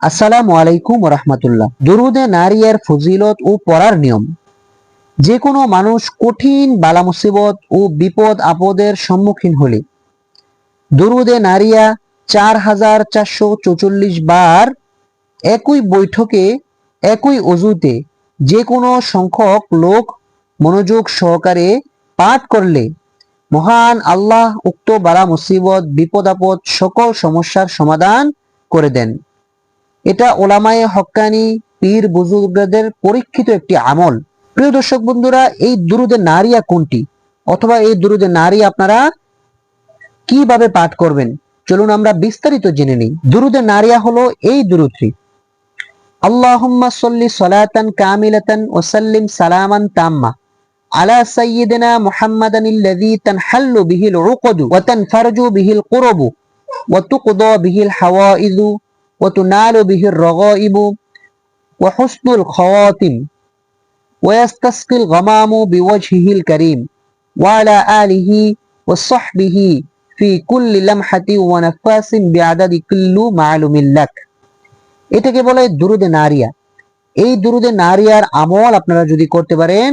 আসসালামু আলাইকুম রহমতুল্লাহ দুরুদে নারিয়ার ফজিলত ও পড়ার নিয়ম। যে কোনো মানুষ কঠিন বালা মুসিবত ও বিপদ আপদের সম্মুখীন হলে দুরুদে নারিয়া চার হাজার চারশো চৌচল্লিশ বার একই বৈঠকে, একই অজুতে যে কোনো সংখ্যক লোক মনোযোগ সহকারে পাঠ করলে মহান আল্লাহ উক্ত বালা মুসিবত, বিপদ আপদ সকল সমস্যার সমাধান করে দেন। এটা ওলামায়ে হক্কানি পীর বুজুর্গদের পরীক্ষিত একটি আমল প্রিয় দর্শক বন্ধুরা এই দুরুদে নারিয়া কোনটি অথবা এই দুরুদে নারী আপনারা কিভাবে পাঠ করবেন চলুন আমরা বিস্তারিত জেনে নিই দুরুদে নারিয়া হলো এই দুরুদটি আল্লাহুম্মা সাল্লি সালাতান কামিলাতান ওয়া সাল্লিম সালামান তাম্মা على سيدنا محمد الذي تنحل به العقد وتنفرج به القرب وتقضى به الحوائج وتنال به الرغائب وحسن الخواتم ويستسقي الغمام بوجهه الكريم وعلى آله وصحبه في كل لمحة ونفاس بعدد كل معلوم لك এটাকে বলে দুরুদে নারিয়া এই দুরুদে নারিয়ার আমল আপনারা যদি করতে পারেন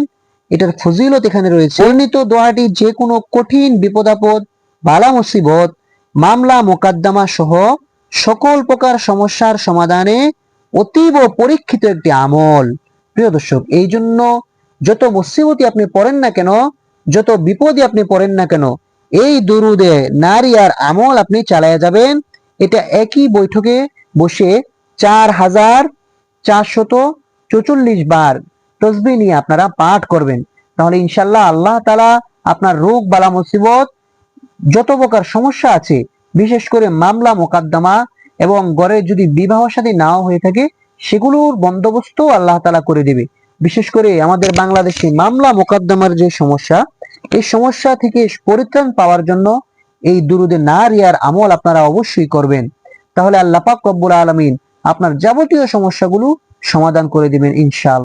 এটার ফজিলত এখানে রয়েছে বর্ণিত দোয়াটি যে কোনো কঠিন বিপদ আপদ বালা মুসিবত মামলা মোকদ্দমা সহ সকল প্রকার সমস্যার সমাধানে অতীব পরীক্ষিত একটি আমল। প্রিয় দর্শক, এই জন্য যত মুসিবতই আপনি পড়েন না কেন, যত বিপদই আপনি পড়েন না কেন, এই দুরুদে নারী আর আমল আপনি চালায়া যাবেন। এটা একই বৈঠকে বসে চার হাজার চারশত চৌচল্লিশ বার তসবি নিয়ে আপনারা পাঠ করবেন। তাহলে ইনশাল্লাহ আল্লাহ তালা আপনার রোগ, বালা, মুসিবত, যত প্রকার সমস্যা আছে বিশেষ করে মামলা মোকদ্দমা এবং গড়ে যদি বিবাহ সাথে নাও হয়ে থাকে, সেগুলোর বন্দোবস্ত আল্লাহ তালা করে দেবে। বিশেষ করে আমাদের বাংলাদেশে মামলা মোকদ্দমার যে সমস্যা, এই সমস্যা থেকে পরিত্রাণ পাওয়ার জন্য এই দুরুদে না রিয়ার আমল আপনারা অবশ্যই করবেন। তাহলে আল্লাহ পাক রব্বুল আলমিন আপনার যাবতীয় সমস্যাগুলো সমাধান করে দিবেন ইনশাআল্লাহ।